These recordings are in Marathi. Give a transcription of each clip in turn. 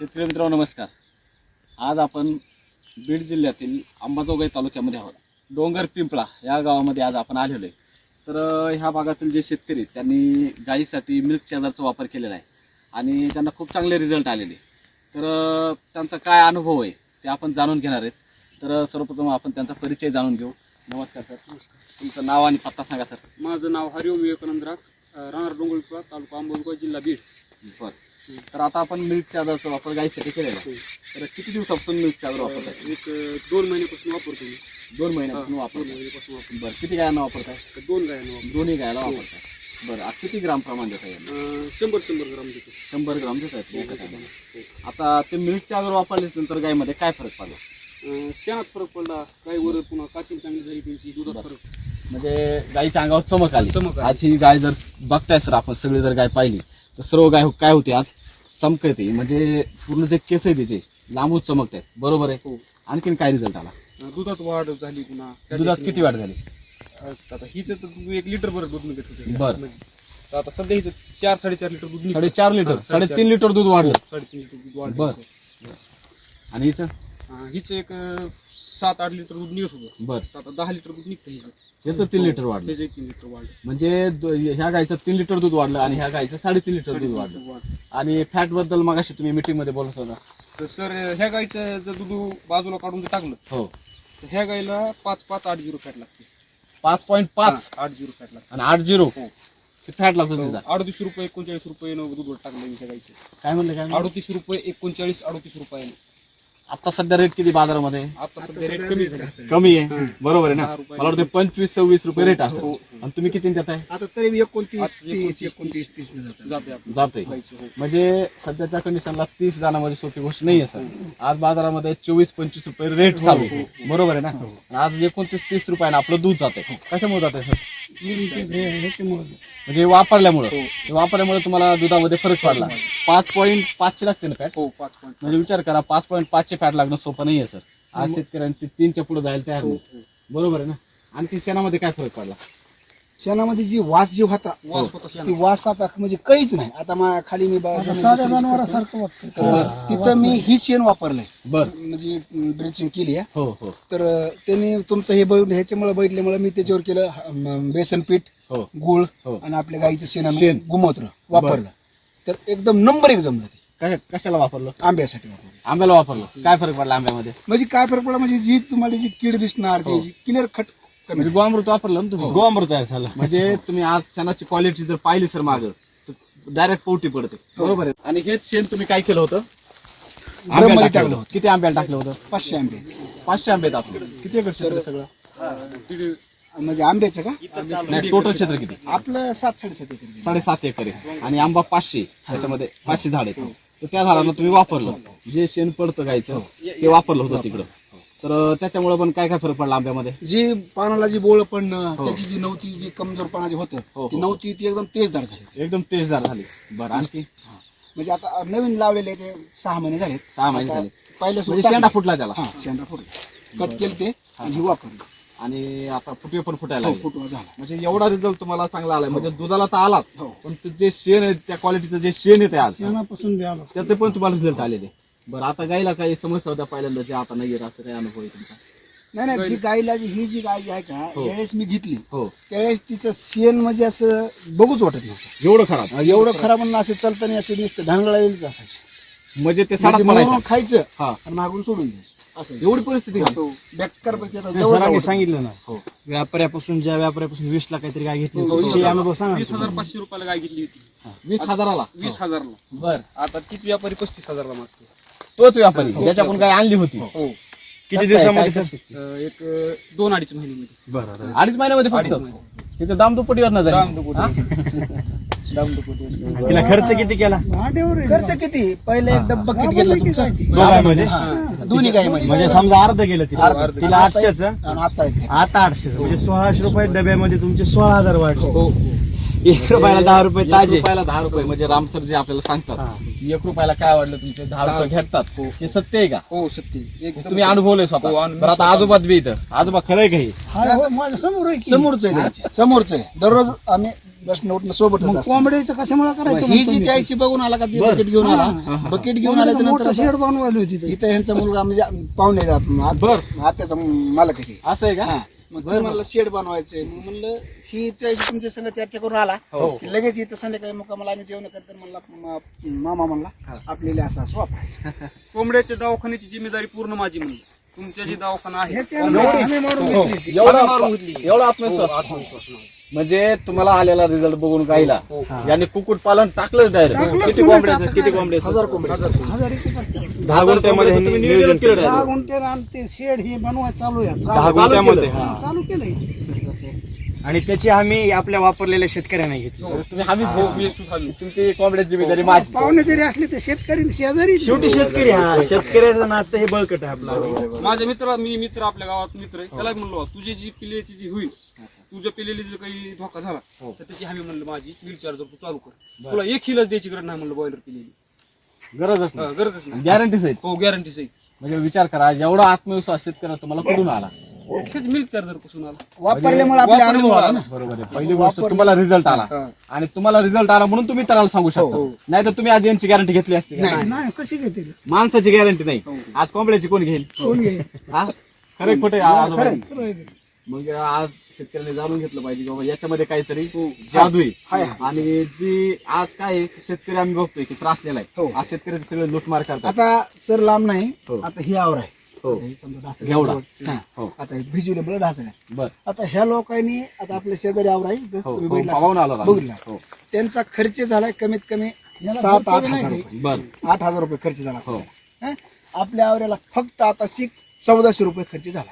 शेतकरी मित्रांनो नमस्कार. आज आपण बीड जिल्ह्यातील अंबाजोगाई तालुक्यामध्ये आहोत. डोंगर पिंपळा या गावामध्ये आज आपण आलेलो आहे. तर ह्या भागातील जे शेतकरी आहेत, त्यांनी गायीसाठी मिल्क चार्जरचा वापर केलेला आहे आणि त्यांना खूप चांगले रिझल्ट आलेले तर त्यांचा काय अनुभव आहे ते आपण जाणून घेणार आहेत. तर सर्वप्रथम आपण त्यांचा परिचय जाणून घेऊ. नमस्कार सर. तुमचं नाव आणि पत्ता सांगा सर. माझं नाव हरिओम विवेकानंद राख अं, राहणार डोंगरपुरा तालुका अंबोजगाव जिल्हा बीड. बरं. तर आता आपण मिल्क चार्जरचा वापर गायीसाठी केलेला आहे. तर किती दिवसापासून मिल्क चार्जर वापरताय? एक अं, दोन महिन्यापासून वापरतो मी. दोन महिन्यापासून दोन वापरताय. महिन्यापासून वापरतो. बरं किती गायांना वापरताय? तर दोन गायांना वापरतो. दोन्ही गायला वापरताय. बरं आता किती ग्राम प्रमाण देता अं, शंभर शंभर ग्राम देतो. शंभर ग्राम देत आहेत एका टायमाला आता ते मिल्क चार्जर वापरल्याच नंतर गायमध्ये काय फरक पडला? अं, शेणात फरक पडला. काही वर पुन्हा कातील चांगली झाली त्यांची दुधात फरक. म्हणजे गायीच्या अंगावर चमक आली. चमक आली. आज ही गाय जर बघताय सर आपण सगळी जर गाय पाहिली तर सर्व गाय काय होते आज? चमकते म्हणजे पूर्ण जे केस आहे तिचे लांबूच चमकत आहेत बरोबर आहे? हो. आणखीन काय रिझल्ट आला? दुधात वाढ झाली पुन्हा. दुधात किती वाढ झाली? आता हिचं तर एक लिटर भर दूध निघत होते. बरं. म्हणजे आता सध्या हिचं चार साडेचार लिटर दूध निघतं. साडेचार लिटर हा, साडेचार. साडेतीन लिटर दूध वाढलं. साडेतीन लिटर दूध वाढलं बरं. आणि हिचं? हिचं एक अं, सात आठ लिटर दूध निघत होतं. बरं. तर आता दहा लिटर दूध निघतं हिचं. याचं तीन लिटर वाढलं. त्याचं एक तीन लिटर वाढलं. म्हणजे दो- ह्या गायचं तीन लिटर दूध वाढलं आणि ह्या गायचं साडेतीन लिटर दूध वाढलं. वाढलं. आणि फॅटबद्दल मगाशी तुम्ही मीटिंगमध्ये बोलत होता. तर सर ह्या गाईचं जर दूध बाजूला काढून जर टाकलं हो. तर ह्या गाईला पाच पाच आठ झिरो फॅट लागते. पाच पॉईंट पाच. हा, आठ झिरो फॅट लागते. आणि आठ झिरो. हो. फॅट लागतो तिचा अडतीस रुपये एकोणचाळीस रुपये दूध टाकलं मी ह्या गाईचं काय म्हणलं काय म्हणलं? अडतीस रुपये एकोणचाळीस अडतीस रुपयाने आता सध्या रेट किती बाजारामध्ये? आता सध्या रेट कमी झाला. कमी आहे? बरोबर आहे ना. मला वाटतं पंचवीस सव्वीस रुपये रेट हो, असेल. हो. आणि तुम्ही किती देत आहे? आता तरी एकोणतीस आज तीस एकोणतीस, एकोणतीस तीस जाते जाते हो. म्हणजे सध्याच्या कंडिशनला तीस जाण्यामध्ये सोपी गोष्ट नाही आहे सर. आज बाजारामध्ये चोवीस पंचवीस रुपये रेट चालू आहे. बरोबर आहे ना? आणि आज एकोणतीस तीस रुपयाने आपलं दूध जाते कशामुळे जाते सर? म्हणजे वापरल्यामुळे. हे. वापरल्यामुळे तुम्हाला दुधामध्ये फरक पडला. पाच पॉईंट पाचशे लागते ना फॅट हो पाच पॉईंट म्हणजे विचार करा पाच पॉईंट पाचशे फॅट लागणं सोपं नाहीये सर आज शेतकऱ्यांची तीनच्या पुढे जायला तयार नाही बरोबर आहे ना? आणखी शेणामध्ये काय फरक पडला? शेणामध्ये जी वास जी होता वास होता ती. वास आता म्हणजे काहीच नाही. आता मा खाली मी साध्या जनावरासारखं वाटतं तिथं मी ही शेण वापरलंय. बर. म्हणजे ब्रिचिंग केली आहे. हो हो. तर त्यांनी तुमचं हे बघ- ह्याच्यामुळे बघितल्यामुळे मी त्याच्यावर केलं बेसन पीठ हो. गुळ हो. आणि आपल्या गाईचं शेण. गुमोत्र वापरलं. तर एकदम नंबर एक जमलं ते. कशाला वापरलं? आंब्यासाठी वापरलं. आंब्याला वापरलं. काय फरक पडला आंब्यामध्ये? म्हणजे काय फरक पडला? म्हणजे जी तुम्हाला जी कीड दिसणार हो. ती क्लिअर खट म्हणजे गोअमृत वापरलं ना तुम्ही? गोअमृत तयार झालं. म्हणजे तुम्ही आज शेणाची क्वालिटी जर पाहिली सर माग तर डायरेक्ट पोटी पडते. बरोबर आहे? आणि हेच शेण तुम्ही काय केलं होतं? आंब्याला ड्रममध्ये टाकलं टाकलं होतं. किती आंब्याला टाकलं होतं? पाचशे आंबे. पाचशे आंबे आहेत आपले. किती एकर क्षेत्र आहे सगळं? म्हणजे आंब्याचं का? नाही टोटल क्षेत्र किती? आपलं सात साडेसात एकर साडेसात एकर आहे. आणि आंबा पाचशे त्याच्यामध्ये पाचशे झाड आहेत. तर त्या झाडाला तुम्ही वापरलं. जे शेण पडतं गायचं ते वापरलं होतं तिकडं. तर त्याच्यामुळे पण काय काय फरक पडला आंब्यामध्ये? जी पानाला जी बोळ पडणं हो. त्याची जी नव्हती जी कमजोर पाना जे होतं हो, ती हो. नव्हती ती एकदम तेजदार झाली. एकदम तेजदार झाली. बरं आणखी? म्हणजे आता नवीन लावलेले ते सहा महिने झालेत. सहा महिने झाले पहिलं म्हणजे शेंडा फुटला त्याला. हा शेंडा फुटला. कट केलं ते आणि हे वापरलं. आणि आता फुटवे पण फुटायला हो लागले. फुटवा झाला. म्हणजे एवढा रिझल्ट तुम्हाला चांगला आलाय. म्हणजे दुधाला तर आलाच. हो. पण ते जे शेण आहे त्या क्वालिटीचं जे शेण येते आज. शेणापासून त्याचे पण तुम्हाला रिझल्ट आलेले. बरं आता गायला काही समस्या होत्या पहिल्यांदा जे आता नाही येत असं काही अनुभव आहे तुमचा? नाही नाही जी गायला जी ही जी गाय जी आहे का हो. ज्यावेळेस मी घेतली हो. त्यावेळेस तिचं शेण म्हणजे असं बघूच वाटत नव्हतं. एवढं खराब. एवढं खराब म्हणून असं चालताना असं दिसतं ढांगळायलाच असायचं. म्हणजे ते म्हणजे खायचं हा. आणि मागून सोडून द्यायचं. असं एवढी परिस्थिती का? हो. बेकार परिस्थिती आता जवळ सरांनी जवळ सांगितलं ना हो. व्यापाऱ्यापासून ज्या व्यापाऱ्यापासून वीस ला काहीतरी काय घेतली हो, होती वीस ते लाख. अनुभव सांगा वीस हजार पाचशे रुपयाला गाय घेतली होती. वीस हजाराला? वीस हजारला. बर. आता तीच व्यापारी पस्तीस हजारला मागतो तोच व्यापारी. ज्याच्याकडून काय आणली होती. हो. किती दिवसामध्ये सर? अं, एक अं, दोन अडीच महिन्यामध्ये. बरं अडीच महिन्यामध्ये अडीच फक्त महिने तिथं दाम दुप्पटी होत नाही दुप्पटी. दाम. तिला खर्च किती केला? खर्च किती? पहिले एक डब्बा किट गेला तुमचा. दोघांमध्ये? दोन्ही गाय म्हणजे समजा अर्ध गेलं तिला. अर्ध. तिला आठशेच? आणि आता एक. आता आठशे म्हणजे सोळाशे रुपये डब्यामध्ये तुमचे सोळा हजार वाढले. हो. एक रुपयाला दहा रुपये एक ताजे रुपयाला दहा रुपये म्हणजे रामसर जे आपल्याला सांगतात हा. एक रुपयाला काय वाढलं तुमचे दहा रुपये भेटतात हे सत्य आहे का हो सत्य एकदम तुम्ही अनुभवलंय हो, स्वतः बरं आता आजोबात बी इथं आजोबा खरंय का हे हा, हो, समोर. समोरच आहे. समोरच आहे दररोज आम्ही असतो. कोंबडीचं कशामुळे करायचं ही जी मी? त्याशी बघून आला का ते बरं. बकेट घेऊन हा, आला हा, बकेट घेऊन आल्याच्या मोठं नंतर शेड बनवायला होती. इथं ह्यांचा मुलगा म्हणजे पाहुणे आहेत आपण. आत- बरं. आत्याचा मालक आहे ते. असं आहे का हा. मग ते म्हणलं शेड बनवायचे मग म्हणलं ही त्याशी तुमच्या संग चर्चा करून आला हो. की लगेच इथं संध्याकाळी मुक्कामाला आम्ही जेवण करतो म्हणला म- मामा म्हणला आपल्याला असं असं वापरायचं कोंबड्याच्या दवाखान्याची जिम्मेदारी पूर्ण माझी म्हणली तुमच्या जी दवाखाना आहे ह्याची आम्ही आम्ही मारून हो. घेतली ती. एवढा आम्ही मारून घेतली. एवढा आत्मविश्वास आत्मविश्वास नाही. म्हणजे तुम्हाला आलेला रिझल्ट बघून गायला हो. यांनी कुकुट पालन टाकलं डायरेक्ट टाकलंच किती कोंबड्याचं? आता किती? कोंबड्याचं? हजार कोंबड्या हजार एक असतात दहा गुंठ्यामध्ये ह्यांनी नियोजन केलं दहा गुंठे रान ते शेड हे बनवायचं चालू आहे दहा गुंठ्यामध्ये. हा. चालू केलंय आणि त्याची हमी आपल्या वापरलेल्या शेतकऱ्यांना घेतली हो. तुम्ही हमीच हो, भाऊ मी सुद्धा मी. तुमची कोंबड्याची जिम्मेदारी माझी पाहुणे जरी असले तर शेतकरी शेजारी शेवटी शेतकरी हा शेतकऱ्याचं नातं हे बळकट आहे आपलं माझ्या मित्र मी मित्र आपल्या गावात मित्र आहे त्याला म्हणलो तुझी जी पिल्ल्याची जी होईल तुझ्या पिल्लेली जर काही धोका झाला तर त्याची हमी म्हणलं माझी व्हीलचेअर जर तू चालू कर. तुला एक हिलच द्यायची गरज नाही म्हणलं बॉयलर पिल्लेली गरजच हा, गरजच नाही. गॅरंटीच आहे हो गॅरंटी सही म्हणजे विचार करा एवढा आत्मविश्वास शेतकऱ्याला तुम्हाला कुठून आला? चार्जरपासून आला. वापरल्यामुळे आपले अनुभव आला ना. बरोबर आहे. पहिली गोष्ट तुम्हाला रिझल्ट आला. आणि तुम्हाला रिझल्ट आला म्हणून तुम्ही तराला सांगू शकता. नाही तर तुम्ही आज यांची गॅरंटी घेतली असती का? नाही नाही कशी घेतील? माणसाची गॅरंटी नाही. आज कोंबड्याची कोण घेईल? कोण घेईल? हा? खरे खोटे खरं. मग आज शेतकऱ्यांनी जाणून घेतलं पाहिजे की बाबा याच्यामध्ये काहीतरी जादू हाय, आहे. आणि जी आज काय आहे, शेतकरी आम्ही बघतोय की त्रासलेला आहे हो. आज शेतकरी सगळे लुटमार करतात आता सर लांब नाही हो. आता ही आवर आहे हो. हे समजा दहा घेवडा. हा. हो. आता हे ढासळ आहे बर आता ह्या लोकांनी आता आपल्या शेजारी आवर आहे इथं हो तुम्ही हो, बघितलं पाहून असेल. आलो ना. बघितलं हो त्यांचा खर्च झालाय कमीत कमी सात आठ हजार रुपये बर आठ हजार रुपये खर्च झाला हो. हं? आपल्या आवऱ्याला फक्त आता शिक चौदाशे रुपये खर्च झाला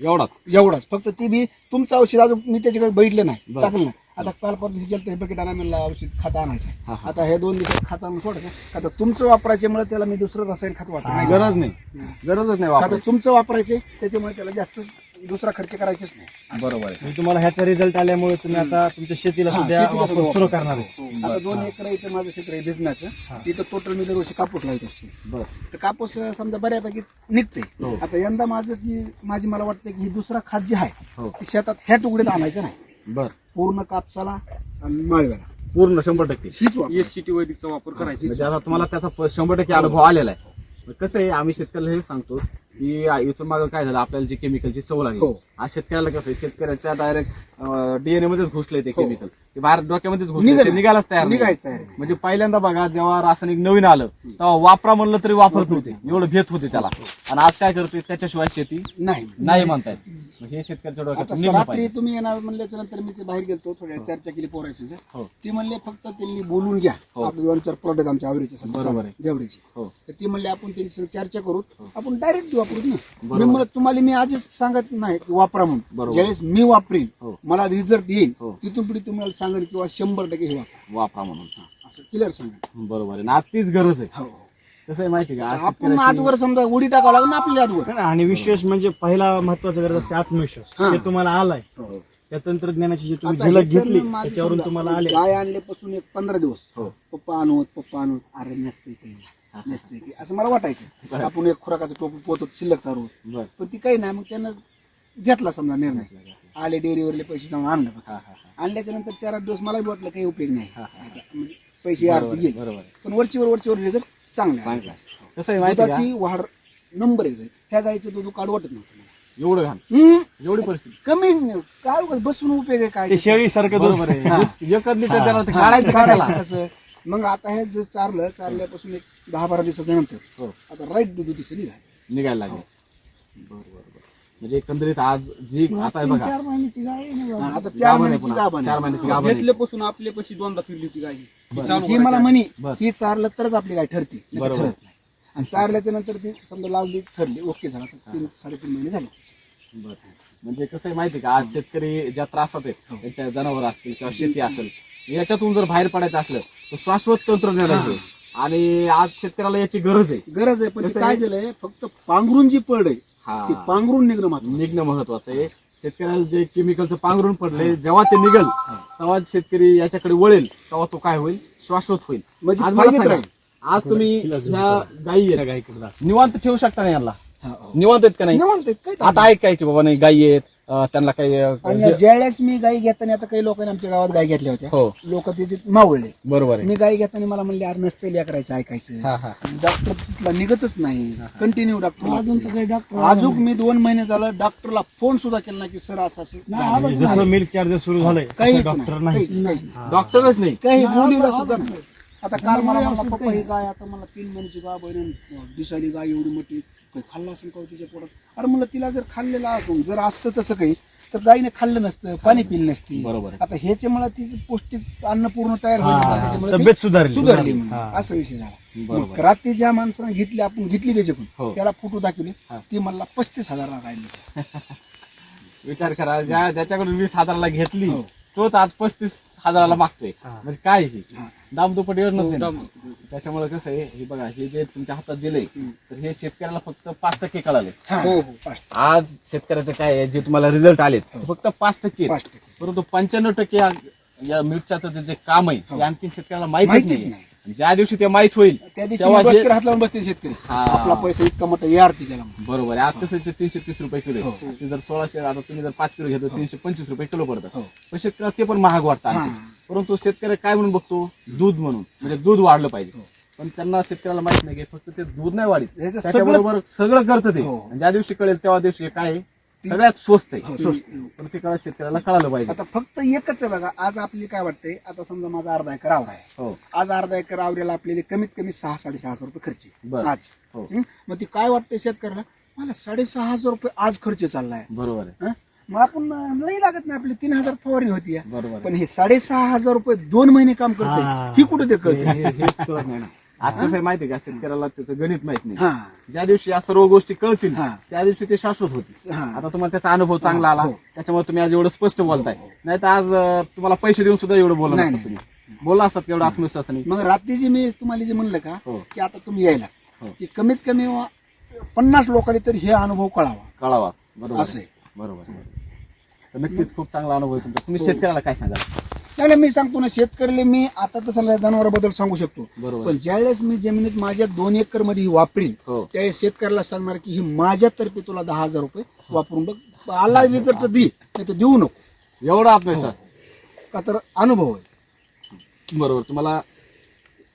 एवढाच? एवढाच. फक्त ती बी तुमचं औषध अजून मी त्याच्याकडे बघितलं नाही. बरं. टाकलं नाही. आता काल परदेशी गेलं हे बकेट आणा म्हणलं औषध खत आणायचं हा, हा. आता हे दोन दिवसात खत आणून सोड का आता तुमचं वापरायच्यामुळे त्याला मी दुसरं रसायन खत वाटत नाही. गरज नाही. गरजच नाही आता वापरायची. तुमचं वापरायचे त्याच्यामुळे त्याला जास्त दुसरा खर्च करायचेच नाही. बरोबर आहे. म्हणजे तुम्हाला ह्याचा रिझल्ट आल्यामुळे तुम्ही आता तुमच्या शेतीला हा, सुद्धा शेतीला वापर सुद्धा सुरू वापर. करणार आहे. आता दोन एकर इथं माझं क्षेत्र आहे बिझनेसचं तिथं टोटल मी दरवर्षी कापूस लावत असतो. बर. तर कापूस अं, समजा बऱ्यापैकी निघते हो. आता यंदा माझं की माझी मला वाटतं की ही दुसरा खात जे आहे हो. ते शेतात ह्या तुकडीत आणायचं नाही. बर. पूर्ण कापसाला आणि माळव्याला. पूर्ण शंभर टक्के. हीच वापर एस सी टी वैदिकचा वापर करायचा. म्हणजे आता तुम्हाला त्याचा प- शंभर टक्के अनुभव आलेला आहे. कसं आहे आम्ही शेतकऱ्याला हे सांगतो की इथून मागं काय झालं? आपल्याला जी केमिकलची सवय लागली. हो. आज शेतकऱ्याला कसं आहे? शेतकऱ्याच्या डायरेक्ट डीएनए मध्येच घुसले ते केमिकल ते बाहेर डोक्यामध्येच घुसले निघालं. ते निघायलाच तयार नाही. निघायचं तयार नाही. म्हणजे पहिल्यांदा बघा जेव्हा रासायनिक नवीन आलं तेव्हा वापरा म्हणलं तरी वापरत नव्हते. एवढं भेट होते त्याला. आणि आज काय करतोय? त्याच्याशिवाय शेती नाही. नाही म्हणतायत. हे शेतकऱ्याच्या आता डोक्यात निघलं रात्री पाहिजे तुम्ही येणार म्हणल्याच्या नंतर मी ते बाहेर गेलतो थोड्या चर्चा केली पोरायची हो. ती म्हणले फक्त त्यांनी बोलून घ्या हो. आपले दोन चार प्रॉडक्ट आमच्या बरोबर आहे. जेवढीची हो तर ती म्हणले आपण त्यांची चर्चा करू आपण डायरेक्ट देऊ वापरू ना बरोबर. मी म्हणलं तुम्हाला मी आजच सांगत नाही की वापरा म्हणून बरोबर. ज्यावेळेस मी वापरीन हो. मला रिझल्ट येईल हो. तिथून पुढे तुम्हाला सांगेन किंवा शंभर टक्के हे वापरा वापरा म्हणून हा. असं क्लिअर सांगा बरोबर आहे आणि आज तीच गरज आहे हो कसं आहे माहिती का? आज आपण शेतकऱ्याची- आजवर समजा उडी टाकावं लागेल ना आपल्या आजवर आणि विशेष म्हणजे पहिला महत्त्वाचा गरज असते आत्मविश्वास. हा. ते तुम्हाला आलाय. हो. त्या तंत्रज्ञानाची जी तुम्ही आता झलक ह्याच्यानं घेतली माझं त्याच्यावरून समजा, तुम्हाला आले गाय आणल्यापासून एक पंधरा दिवस. हो. पप्पा आणूत पप्पा आणूत अरे नसते की नसते की असं मला वाटायचं. आपण एक खुराकाचं टोप पोत शिल्लक चालू बर. पण ती काही नाही मग त्यानं घेतला समजा निर्णय. आले डेअरीवरले पैसे जाऊन आणलं बघ. हा हा हा. आणल्याच्या नंतर चार आठ दिवस मला बी वाटलं काही उपयोग नाही. हा, हा. म्हणजे पैसे अर्धे गेले. बरोबर आहे. पण वरचीवर वरचीवर रिझल्ट चांगला आहे. चांगलं. कसं आहे माहिती आहे का? दुधाची वाढ नंबर एक आहे. ह्या गायचं दूध काढ वाटत नव्हतं मला. एवढं घाण. हम्म, एवढी परिस्थिती. कमी काय उगाच बसून उपयोग आहे काय ते शेळी सारखं बरोबर आहे. हा. दूध एकच लिटर हा. देणार ते हा, काढायचं कशाला? कसं? मग आता हे जे चारलं चारल्यापासून एक दहा बारा दिवसाच्या नंतर हो. आता राईट दूध दिसत निघाल. निघायला लागले. बरं बरं बरं. म्हणजे एकंदरीत आज जी आता आहे बघा महिन्याची गाय आहे ना बाबा. आता चार गाभण आहे महिन्याची पुन्हा. गाभण आहे. चार महिन्याची गाभण आहे. घेतल्यापासून आपल्या पशी दोनदा फिरली होती गाय ही. चालू ही मला करायची. म्हणी बरं. ही चारलं तरच आपली गाय ठरते नाही तर बरोबर. ठरत नाही आणि चारल्याच्या नंतर ती समजा लावली ठरली ओके झाला तर तीन साडेतीन महिने झाले तिचे. बरं. म्हणजे कसं आहे माहिती आहे का आज शेतकरी ज्या त्रासात आहेत त्यांच्या जनावर असतील किंवा शेती असेल याच्यातून जर बाहेर पडायचं असलं तर शाश्वत तंत्रज्ञान आहे आणि आज शेतकऱ्याला याची गरज आहे गरज आहे पण ते कसं काय आहे? झालंय फक्त पांघरून जी पड आहे हा. ती पांघरून निघणं मात्र निघणं महत्वाचं आहे शेतकऱ्याला जे केमिकलचं पांघरून पडले जेव्हा ते निघल तेव्हा शेतकरी याच्याकडे वळेल तेव्हा तो काय होईल श्वासोत होईल म्हणजे आज मला फायद्यात सांगा, राहील. आज तुम्ही ह्या गायी आहेत. निवांत ठेवू शकता ना यांना हा, हो. निवांत आहेत का नाही निवांत आहे, काय आता ऐक काय की बाबा नाही गायी आहेत अं, त्यांना काही अं, आणि ज्यावेळेस मी गाई घेताना आता काही लोकांनी आमच्या गावात गाय घेतल्या होत्या. हो. लोक त्याचे मावळले. बरोबर आहे. मी गाय घेताना मला म्हणले अरे नसते लेकरायचं ऐकायचं. हा हा. डॉक्टर तिथला निघतच नाही. कंटिन्यू डॉक्टर अजून तर काही डॉक्टर अजून मी दोन महिने झालं डॉक्टरला फोन सुद्धा केला नाही की सर असं असं झालं. म्हणजे जसं मिल्क चार्जर सुरू झालंय काहीच तसं डॉक्टर नाही. नाही. काहीच- काहीच नाही. डॉक्टरच नाही. काही बोलीला सुद्धा नाही. आता काल मला म्हणला पप्पा ही गाय आता मला तीन महिन्याची गाय बहिण दिसायली गाय एवढी मोठी काही खाल्लं असेल का हो तिच्या पोटात अरे म्हणलं तिला जर खाल्लेलं असं जर असतं तसं काही तर गायीने खाल्लं नसतं पाणी पिलं नसती बरोबर आहे. आता ह्याच्यामुळे तिचं पौष्टिक अन्न पूर्ण तयार हा, होईल त्याच्यामुळे ती तब्येत सुधारली. सुधारली म्हणून. हा. असा विषय झाला बरोबर. मग रात्री ज्या माणसाने घेतली आपण घेतली त्याच्याकडून हो. त्याला फोटो दाखवले हा. ती मला पस्तीस हजारला राहिली विचार करा ज्या ज्याच्याकडून वीस हजाराला घेतली हो. तोच आज पस्तीस हजाराला मागतोय. म्हणजे काय ही? हा. दाम दुप्पट योजना नाही ना. दाम- त्याच्यामुळे कसं आहे हे बघा हे जे तुमच्या हातात दिलंय तर हे शेतकऱ्याला फक्त पाच टक्के कळाले. हा, हो, हो. आज शेतकऱ्याचं काय आहे जे तुम्हाला रिझल्ट आलेत ते फक्त पाच टक्के परंतु पंच्याण्णव टक्के या- मिरच्याचं जे- जे काम आहे ते आणखी शेतकऱ्याला माहितीच नाही. नाही. ज्या दिवशी ते माहीत होईल त्या दिवशी तेव्हा हे- हात लावून बसते शेतकरी हा. आपला पैसा इतका मोठा या आरती त्याला बरोबर आहे आज कसं आहे ते तीनशे तीस रुपये किलो हो. आहे ते जर सोळाशे आता तुम्ही जर पाच किलो घेतो तीनशे पंचवीस रुपये किलो पडतं हो. पण शेतकऱ्याला ते पण महाग वाटतं आणखी. हा. परंतु शेतकरी काय म्हणून बघतो दूध म्हणून म्हणजे दूध वाढलं पाहिजे हो. पण त्यांना शेतकऱ्याला माहीत नाही की फक्त ते दूध नाही वाढीत ह्याचं त्याच्याबरोबर सगळं करतं ते हो. आणि ज्या दिवशी कळेल तेव्हा दिवशी काय आहे, सगळ्यात स्वस्त हो, आहे स्वस्त. पण ते कळत शेतकऱ्याला कळालं पाहिजे आता फक्त एकच आहे बघा आज आपली काय वाटतंय आता समजा माझा अर्धा एकर आवरा आहे हो आज अर्धा एकर आवऱ्याला आपल्याला कमीत कमी सहा साडेसहा हजार रुपये खर्च आहे. बरं. आज हो. हं? मग ती काय वाटतंय शेतकऱ्याला मला साडेसहा हजार रुपये आज खर्च चाललाय बरोबर आहे हं? मग आपण अं, लई लागत नाही आपली तीन हजार फवारणी होती या. बरोबर आहे. पण हे साडेसहा हजार रुपये दोन महिने काम करते हा. ही कुठे ते कळते हे- हेच कळत नाही ना आज कसं आहे माहिती का शेतकऱ्याला त्याचं गणित माहीत नाही हा ज्या दिवशी या सर्व गोष्टी कळतील हा. त्या दिवशी ते शाश्वत होतील हा. आता तुम्हाला त्याचा अनुभव चांगला आला हो. त्याच्यामुळे तुम्ही आज एवढं स्पष्ट बोलताय नाही तर आज अं, तुम्हाला पैसे देऊन सुद्धा एवढं बोलला नाही. तुम्ही बोलला असतात एवढं आत्मविश्वासाने मग रात्रीची मी तुम्हाला जे म्हणलं का हो. की आता तुम्ही यायला हो. की कमीत कमी पन्नास लोकांनी तरी हे अनुभव कळावा कळावा बरोबर असं आहे. बरोबर बरोबर. तर नक्कीच खूप चांगला अनुभव आहे तुमचा तुम्ही शेतकऱ्याला काय सांगाल त्याला मी सांगतो ना शेतकऱ्याला मी आता तर समजा जनावराबद्दल सांगू शकतो. बरोबर. पण ज्यावेळेस मी जमिनीत माझ्या दोन एकरमध्ये ही वापरीन हो. त्यावेळेस शेतकऱ्याला सांगणार की ही माझ्यातर्फे तुला दहा हजार रुपये वापरून बघ. आला रिझल्ट दे नाही तर देऊ नको. एवढा आत्मविश्वास का तर अनुभव आहे. बरोबर तुम्हाला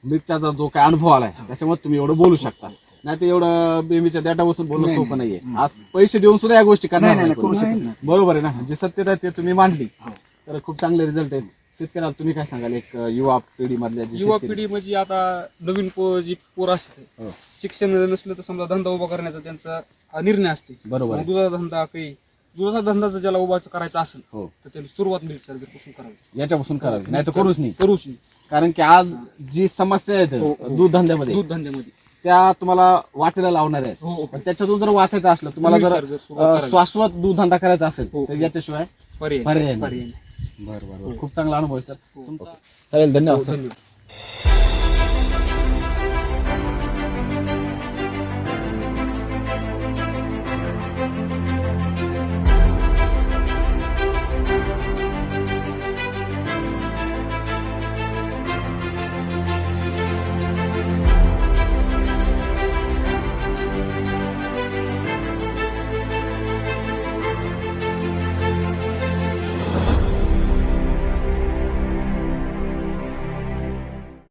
मिरच्याचा जो काय अनुभव आलाय त्याच्यामुळे तुम्ही एवढं बोलू शकता. नाही तर एवढं बेमीच्या डेटा बसून बोलणं नाही, सोपं नाहीये. आज पैसे देऊन सुद्धा या गोष्टी करणार नाही, नाही, नाही करू कोणी. शकत नाही. बरोबर आहे ना जे सत्यता आहे ते तुम्ही मांडली. हो. तर खूप चांगले रिझल्ट आहेत. शेतकऱ्याला तुम्ही काय सांगाल एक युवा पिढी मधल्या युवा पिढी म्हणजे आता नवीन पो- जी पोर असते हो. शिक्षण नसलं तर समजा धंदा उभा करण्याचा त्यांचा निर्णय असते बरोबर मग आहे. दुधाचा धंदा काही दुधाचा धंदा जर ज्याला उभा करायचा असेल हो तर त्याला सुरुवात मिळेल सरपासून करावी याच्यापासून करावी नाही तर करूच नाही करूच नाही कारण की आज जी समस्या आहेत हो, हो. दूध धंद्यामध्ये दूध धंद्यामध्ये त्या तुम्हाला वाटेला लावणार आहेत हो हो पण त्याच्यातून जर वाचायचं असलं तुम्हाला तुम्ही जर विचार जर सुरुवात अं, करावी. शाश्वत दूध धंदा करायचा असेल हो. तर याच्याशिवाय पर्याय पर्याय नाही. नाही. पर्याय नाही. बरं बरं खूप चांगला अनुभव आहे सर. तुमचा चालेल धन्यवाद हो, सर धन्यवाद.